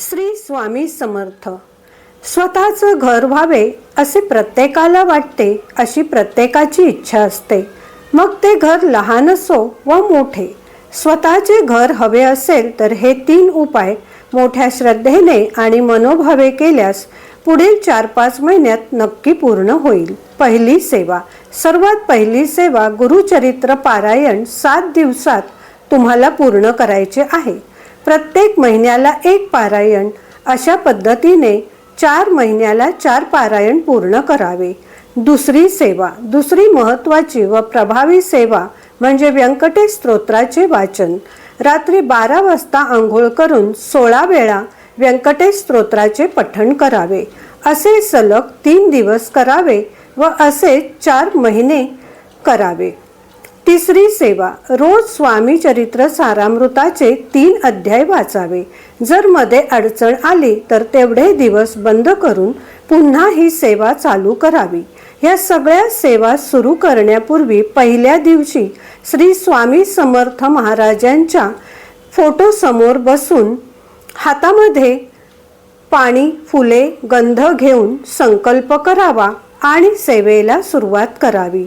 श्री स्वामी समर्थ. स्वतःचं घर व्हावे असे प्रत्येकाला वाटते अशी प्रत्येकाची इच्छा असते. मग ते घर लहान असो व मोठे स्वतःचे घर हवे असेल तर हे तीन उपाय मोठ्या श्रद्धेने आणि मनोभावे केल्यास पुढील चार पाच महिन्यात नक्की पूर्ण होईल. पहिली सेवा. सर्वात पहिली सेवा गुरुचरित्र पारायण सात दिवसात तुम्हाला पूर्ण करायचे आहे. प्रत्येक महिन्याला एक पारायण अशा पद्धतीने चार महिन्याला चार पारायण पूर्ण करावे. दुसरी सेवा दुसरी महत्त्वाची व प्रभावी सेवा म्हणजे व्यंकटेश स्तोत्राचे वाचन. रात्री बारा वाजता आंघोळ करून सोळा वेळा व्यंकटेश स्तोत्राचे पठण करावे. असे सलग तीन दिवस करावे व असे चार महिने करावे. तिसरी सेवा. रोज स्वामी चरित्र सारामृताचे तीन अध्याय वाचावे. जर मध्ये अडचण आली तर तेवढे दिवस बंद करून पुन्हा ही सेवा चालू करावी. या सगळ्या सेवा सुरू करण्यापूर्वी पहिल्या दिवशी श्री स्वामी समर्थ महाराजांच्या फोटो समोर बसून हातामध्ये पाणी फुले गंध घेऊन संकल्प करावा आणि सेवेला सुरुवात करावी.